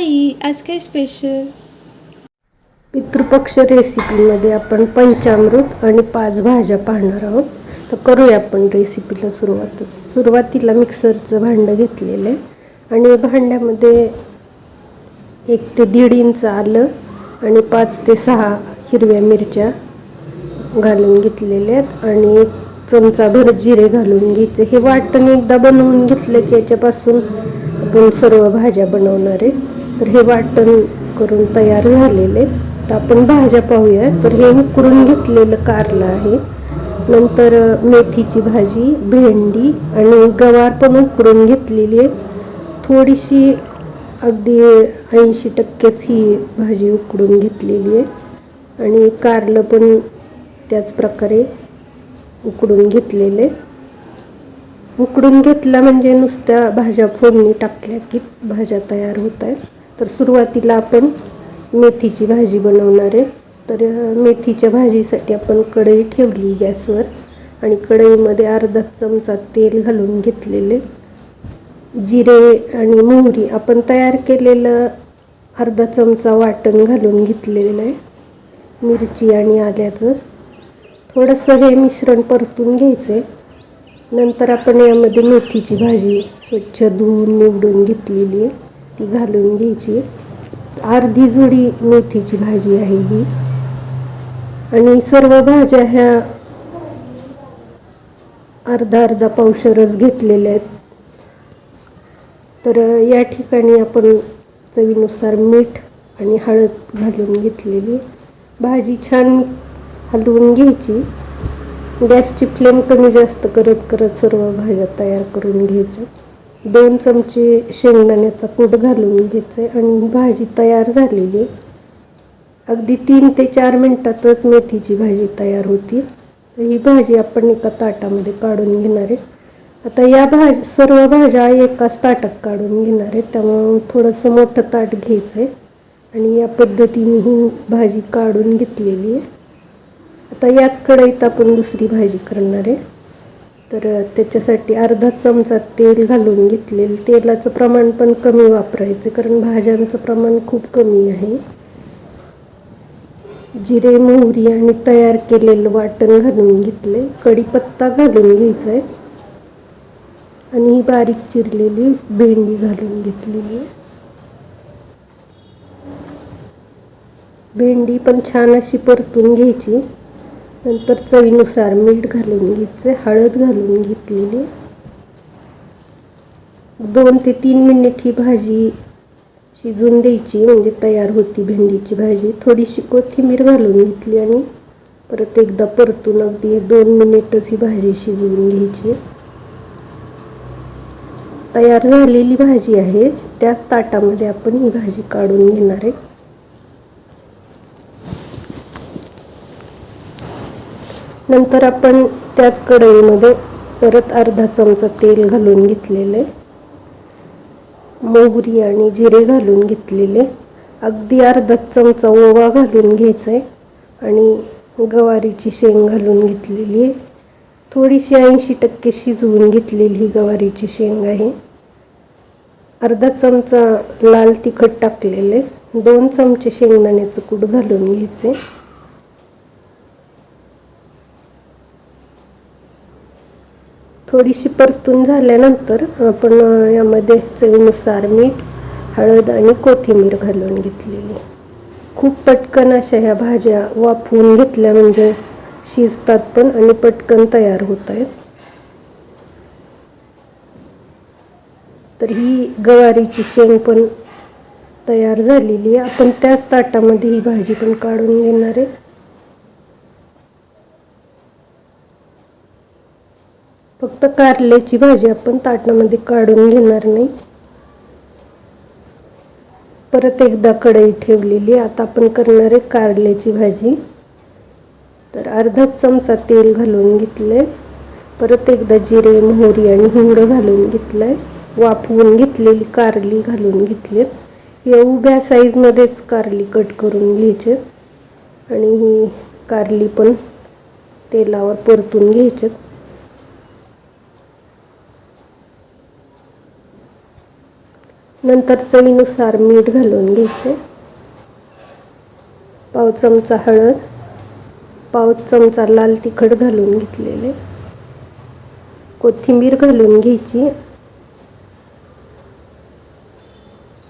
आई आज काय स्पेशल पितृपक्ष रेसिपीमध्ये आपण पंचामृत आणि पाच भाज्या पाहणार आहोत. तर करूया आपण रेसिपीला सुरुवात. सुरुवातीला मिक्सरचं भांडं घेतलेलं आहे. आणि भांड्यामध्ये एक ते दीड इंच आलं आणि पाच ते सहा हिरव्या मिरच्या घालून घेतलेल्या आहेत. आणि एक चमचाभर जिरे घालून घ्यायचे. हे वाटण एकदा बनवून घेतलं की याच्यापासून आपण सर्व भाज्या बनवणार आहे. तर हे वाटण करून तयार झालेले. तर आपण भाज्या पाहूया. तर हे उकडून घेतलेलं कारलं आहे. नंतर मेथीची भाजी भेंडी आणि गवार पण उकडून घेतलेली आहे. थोडीशी अगदी ऐंशी टक्केच ही भाजी उकडून घेतलेली आहे. आणि कारलं पण त्याच प्रकारे उकडून घेतलेले. उकडून घेतला म्हणजे नुसत्या भाज्या फोडणी टाकल्या की भाज्या तयार होत आहेत. तर सुरुवातीला आपण मेथीची भाजी बनवणार आहे. तर मेथीच्या भाजीसाठी आपण कढई ठेवली गॅसवर आणि कढईमध्ये अर्धा चमचा तेल घालून घेतलेले. जिरे आणि मोहरी आपण तयार केलेलं अर्धा चमचा वाटण घालून घेतलेलं आहे. मिरची आणि आल्याचं. थोडंसं हे मिश्रण परतून घ्यायचं आहे नंतर आपण यामध्ये मेथीची भाजी स्वच्छ धुवून निवडून घेतलेली आहे. ती घालून घ्यायची. अर्धी जुडी मेथीची भाजी आहे ही. आणि सर्व भाज्या ह्या अर्धा अर्धा पावशरच घेतलेल्या आहेत. तर या ठिकाणी आपण चवीनुसार मीठ आणि हळद घालून घेतलेली भाजी छान हलवून घ्यायची. गॅसची फ्लेम कमी जास्त करत करत सर्व भाज्या तयार करून घ्यायच्या. दोन चमचे शेंगदाण्याचा कूट घालून घ्यायचे आणि भाजी तयार झालेली. आहे. अगदी तीन ते चार मिनटातच मेथीची भाजी तयार होती. तर ही भाजी आपण एका ताटामध्ये काढून घेणार आहे. आता या भाज सर्व भाज्या एकाच ताटात काढून घेणार आहे. त्यामुळं थोडंसं मोठं ताट घ्यायचं आहे आणि या पद्धतीने ही भाजी काढून घेतलेली आहे. आता याच कढईत आपण दुसरी भाजी करणार आहे. तर त्याच्यासाठी अर्धा चमचा तेल घालून घेतलेलं तेलाचं प्रमाण पण कमी वापरायचं कारण भाज्यांचं प्रमाण खूप कमी आहे. जिरे मोहरी आणि तयार केलेलं वाटण घालून घेतले कढीपत्ता घालून घ्यायचा आहे आणि ही बारीक चिरलेली भेंडी घालून घेतलेली आहे. भेंडी पण छान अशी परतून घ्यायची. नंतर चवीनुसार मीठ घालून घ्यायचे हळद घालून घेतलेली. दोन ते तीन मिनिट ही भाजी शिजून द्यायची म्हणजे तयार होती भेंडीची भाजी. थोडीशी कोथिंबीर घालून घेतली आणि परत एकदा परतून अगदी दोन मिनिटच ही भाजी शिजवून घ्यायची. तयार झालेली भाजी आहे त्याच ताटामध्ये आपण ही भाजी काढून घेणार आहे. नंतर आपण त्याच कढईमध्ये परत अर्धा चमचा तेल घालून घेतलेले. मोहरी आणि जिरे घालून घेतलेले. अगदी अर्धा चमचा ओवा घालून घ्यायचा आहे आणि गवारीची शेंग घालून घेतलेली आहे. थोडीशी ऐंशी टक्के शिजवून घेतलेली ही गवारीची शेंग आहे. अर्धा चमचा लाल तिखट टाकलेले. दोन चमचे शेंगदाण्याचं कूट घालून घ्यायचे. थोडीशी परतून झाल्यानंतर आपण यामध्ये चवीनुसार मीठ हळद आणि कोथिंबीर घालून घेतलेली. खूप पटकन अशा ह्या भाज्या वाफवून घेतल्या म्हणजे शिजतात पण आणि पटकन तयार होत आहेत. तर ही गवारीची शेंग पण तयार झालेली आहे. आपण त्याच ताटामध्ये ही भाजी पण काढून घेणार आहे. फक्त कारल्याची भाजी आपण ताटामध्ये काढून घेणार नाही. परत एकदा कढई ठेवलेली आता आपण करणार आहे कारल्याची भाजी. तर अर्धा चमचा तेल घालून घेतलंय. परत एकदा जिरे मोहरी आणि हिंग घालून घेतलंय. वाफवून घेतलेली कारली घालून घेतलीत. या उभ्या साईजमध्येच कारली कट करून घ्यायचे. आणि ही कारली पण तेलावर परतून घ्यायच्यात नंतर चवीनुसार मीठ घालून घ्यायचे. पाव चमचा हळद पाव चमचा लाल तिखट घालून घेतलेले. कोथिंबीर घालून घ्यायची.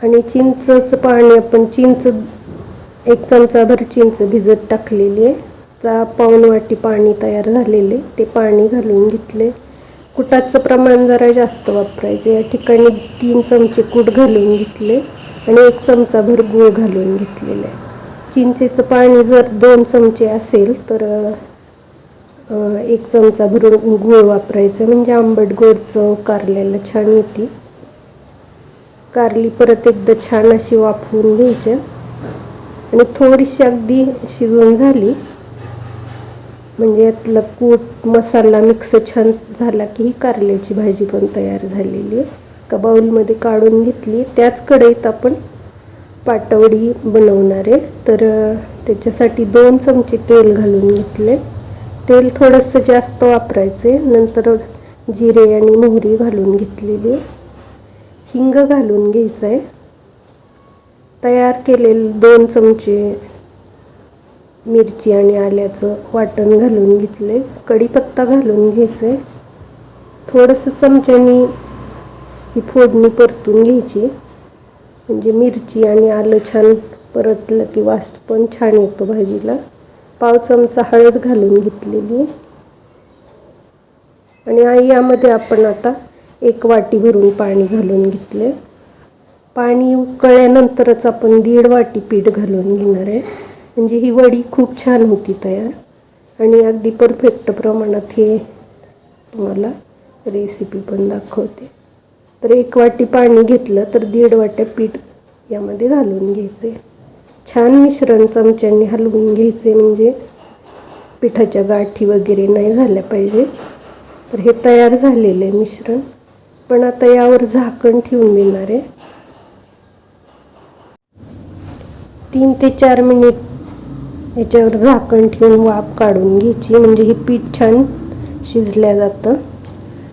आणि चिंचचं पाणी आपण चिंच एक चमचाभर चिंच भिजत टाकलेली आहे. चा पाऊन वाटी पाणी तयार झालेले ते पाणी घालून घेतले. कुटाचं प्रमाण जरा जास्त वापरायचं. या ठिकाणी तीन चमचे कूट घालून घेतले आणि एक चमचाभर गूळ घालून घेतलेलं आहे. चिंचेचं पाणी जर दोन चमचे असेल तर एक चमचा भरून गूळ वापरायचं. म्हणजे आंबट गोड चव कारल्याला छान येते. कारली परत एकदा छान अशी वाफवून घ्यायच्या आणि थोडीशी अगदी शिजून झाली म्हणजे यातलं कूट मसाला मिक्स छान झाला की ही कारल्याची भाजी पण तयार झालेली आहे. का बाऊलमध्ये काढून घेतली त्याच कढईत आपण पाटवडी बनवणार आहे. तर त्याच्यासाठी दोन चमचे तेल घालून घेतले तेल थोडंसं जास्त वापरायचे नंतर जिरे आणि मोहरी घालून घेतलेली हिंग घालून घ्यायचं आहे तयार केलेले दोन चमचे मिरची आणि आल्याचं वाटण घालून घेतले कढीपत्ता घालून घ्यायचं आहे थोडंसं चमच्यानी ही फोडणी परतून घ्यायची. म्हणजे मिरची आणि आलं छान परतलं की वास पण छान येतो भाजीला. पाव चमचा हळद घालून घेतलेली. आणि आई यामध्ये आपण आता एक वाटी भरून पाणी घालून घेतले पाणी उकळल्यानंतरच आपण दीड वाटी पीठ घालून घेणार आहे. म्हणजे ही वडी खूप छान होती तयार. आणि अगदी परफेक्ट प्रमाणात हे तुम्हाला रेसिपी पण दाखवते. तर एक वाटी पाणी घेतलं तर दीड वाट्या पीठ यामध्ये घालून घ्यायचे. छान मिश्रण चमच्याने हलवून घ्यायचे म्हणजे पिठाच्या गाठी वगैरे नाही झाल्या पाहिजे. तर हे तयार झालेलं आहे मिश्रण. पण आता यावर झाकण ठेवून देणार आहे. तीन ते चार मिनिट याच्यावर झाकण ठेवून वाफ काढून घ्यायची. म्हणजे हे पीठ छान शिजल्या जातं.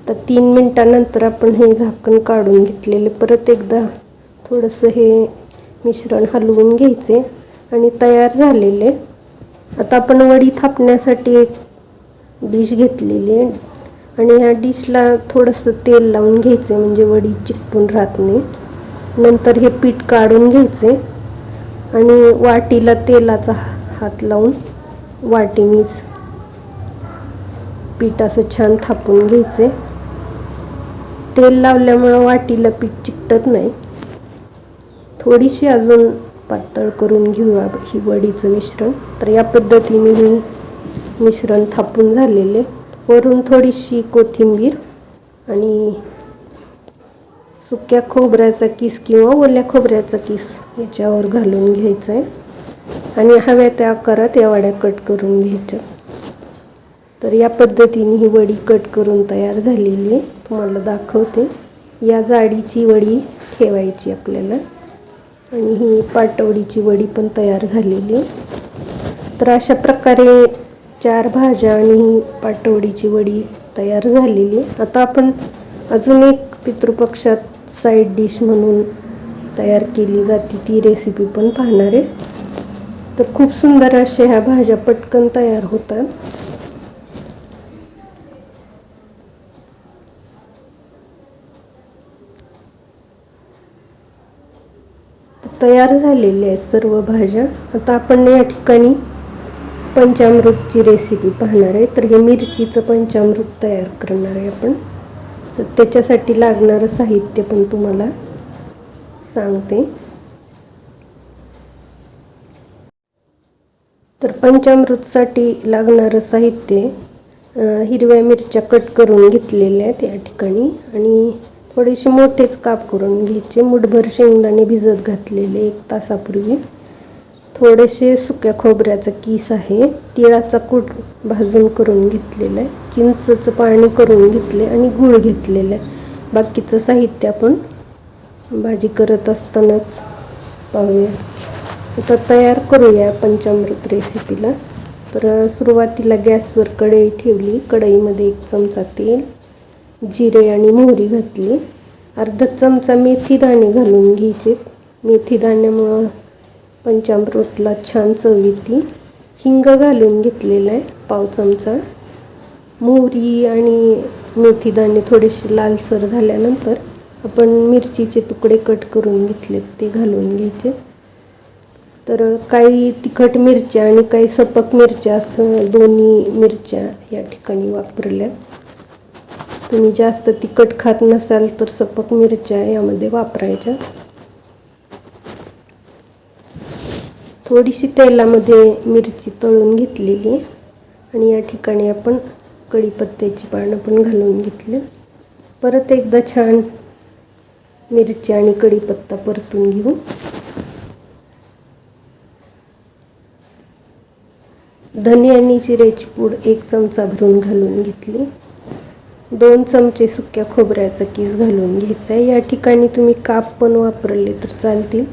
तर तीन मिनटानंतर आपण हे झाकण काढून घेतलेले परत एकदा थोडंसं हे मिश्रण हलवून घ्यायचे आणि तयार झालेले. आता आपण वडी थापण्यासाठी एक डिश घेतलेली आहे. आणि ह्या डिशला थोडंसं तेल लावून घ्यायचे म्हणजे वडी चिकटून राहत नाही. नंतर हे पीठ काढून घ्यायचे. आणि वाटीला तेलाचा हात लावून वाटीनीच पीठ असं छान थापून घ्यायचे. तेल लावल्यामुळं वाटीला पीठ चिकटत नाही. थोडीशी अजून पातळ करून घेऊया ही वडीचं मिश्रण. तर या पद्धतीने हे मिश्रण थापून झालेले. वरून थोडीशी कोथिंबीर आणि सुक्या खोबऱ्याचा किस किंवा ओल्या खोबऱ्याचा किस याच्यावर घालून घ्यायचं आहे आणि हव्या त्या आकारात या वड्या कट करून घ्यायच्या. तर या पद्धतीने ही वडी कट करून तयार झालेली आहे. तुम्हाला दाखवते. या जाडीची वडी ठेवायची आपल्याला. आणि ही पाटवडीची वडी पण तयार झालेली आहे. तर अशा प्रकारे चार भाज्या आणि ही पाटवडीची वडी तयार झालेली आहे. आता आपण अजून एक पितृपक्षात साईड डिश म्हणून तयार केली जाते. ती रेसिपी पण पाहणार आहे. तर खूप सुंदर अशा ह्या भाज्या पटकन तयार होतात. तयार झालेल्या आहेत सर्व भाज्या. आता आपण या ठिकाणी पंचामृतची रेसिपी पाहणार आहे. तर हे मिरचीचं पंचामृत तयार करणार आहे आपण. तर त्याच्यासाठी लागणारं साहित्य पण तुम्हाला सांगते. तर पंचामृतसाठी लागणारं साहित्य हिरव्या मिरच्या कट करून घेतलेल्या आहेत या ठिकाणी. आणि थोडेसे मोठेच काप करून घ्यायचे. मुठभर शेंगदाणे भिजत घातलेले एक तासापूर्वी. थोडेसे सुक्या खोबऱ्याचा किस आहे. तिळाचा कूट भाजून करून घेतलेला आहे. चिंचचं पाणी करून घेतले आणि गूळ घेतलेलं आहे. बाकीचं साहित्य आपण भाजी करत असतानाच पाहूया. आता तयार करूया पंचामृत रेसिपीला तर सुरुवातीला गॅसवर कढई ठेवली. कढईमध्ये एक चमचा तेल जिरे आणि मोहरी घातली. अर्धा चमचा मेथी दाणे घालून घ्यायचे. मेथी दाण्यामुळं पंचामृतला छान चव येते. हिंग घालून घेतलेला आहे पाव चमचा. मोहरी आणि मेथी दाणे थोडेसे लालसर झाल्यानंतर आपण मिरचीचे तुकडे कट करून घेतले ते घालून घ्यायचे. तर काही तिखट मिरच्या आणि काही सपक मिरच्या असं दोन्ही मिरच्या या ठिकाणी वापरल्या. तुम्ही जास्त तिखट खात नसाल तर सपक मिरच्या यामध्ये वापरायच्या. थोडीशी तेलामध्ये मिरची तळून घेतलेली आहे. आणि या ठिकाणी आपण कढीपत्त्याची पानं पण घालून घेतली. परत एकदा छान मिरची आणि कढीपत्ता परतून घेऊ. धने आणि जिऱ्याची पूड एक चमचा भरून घालून घेतली. दोन चमचे सुक्या खोबऱ्याचा किस घालून घ्यायचा आहे या ठिकाणी तुम्ही काप पण वापरले तर चालतील.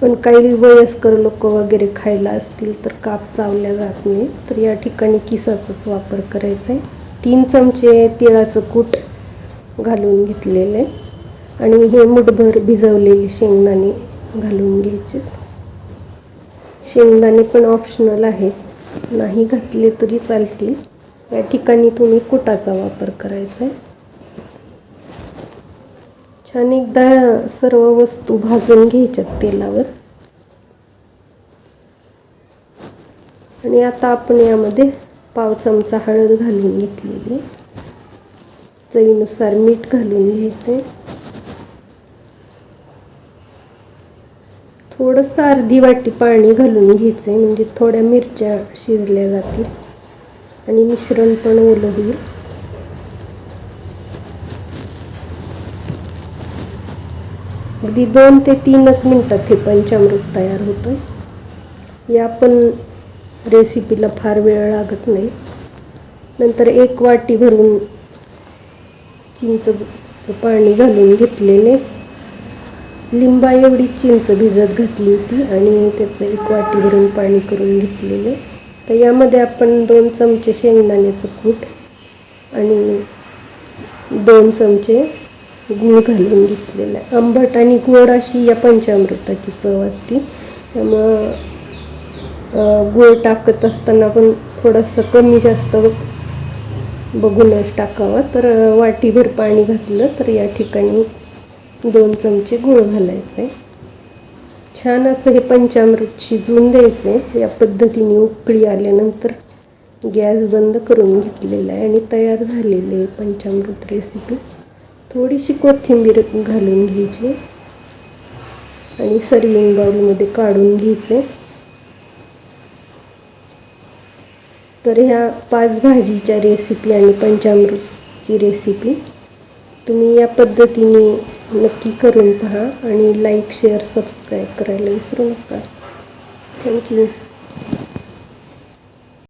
पण काही वयस्कर लोक वगैरे खायला असतील तर काप चावल्या जात नाही तर या ठिकाणी किसाचाच वापर करायचा आहे तीन चमचे तिळाचं कूट घालून घेतलेलं. आहे आणि हे मुठभर भिजवलेले शेंगदाणे घालून घ्यायचे शेंगदाणे पण ऑप्शनल आहेत. नाही घातले तरी चालतील. या ठिकाणी तुम्ही कुटाचा वापर करायचा आहे छान एकदा सर्व वस्तू भाजून घ्यायच्यात तेलावर. आणि आता आपण यामध्ये पाव चमचा हळद घालून घेतलेली चवीनुसार मीठ घालून घ्यायचे थोडंसं अर्धी वाटी पाणी घालून घ्यायचं आहे म्हणजे थोड्या मिरच्या शिजल्या जातील. आणि मिश्रण पण ओलं होईल. अगदी दोन ते तीनच मिनटात हे पंचामृत तयार होतं या पण रेसिपीला फार वेळ लागत नाही. नंतर एक वाटी भरून चिंचचं पाणी घालून घेतलेले. लिंबा एवढी चिंच भिजत घातली होती आणि त्याचं एक वाटी भरून पाणी करून घेतलेलं. तर यामध्ये आपण दोन चमचे शेंगदाण्याचं कूट आणि दोन चमचे गूळ घालून घेतलेला आहे. आंबट आणि गोड अशी या पंचामृताची चव असते. त्यामुळं अं, गूळ टाकत असताना पण थोडंसं कमी जास्त बघूनच टाकावं. तर वाटीभर पाणी घातलं तर या ठिकाणी दोन चमचे गूळ घालायचे. छान असं हे पंचामृत शिजवून द्यायचे. या पद्धतीने उकळी आल्यानंतर गॅस बंद करून घेतलेला आहे आणि तयार झालेले आहे पंचामृत रेसिपी थोडीशी कोथिंबीर घालून घ्यायची आणि सर्विंग बाउलमध्ये काढून घ्यायचे. तर ह्या पाच भाजीच्या रेसिपी आणि पंचामृतची रेसिपी तुम्ही या पद्धतीने नक्की करून पहा आणि लाईक शेअर सबस्क्राईब करायला विसरू नका. थँक्यू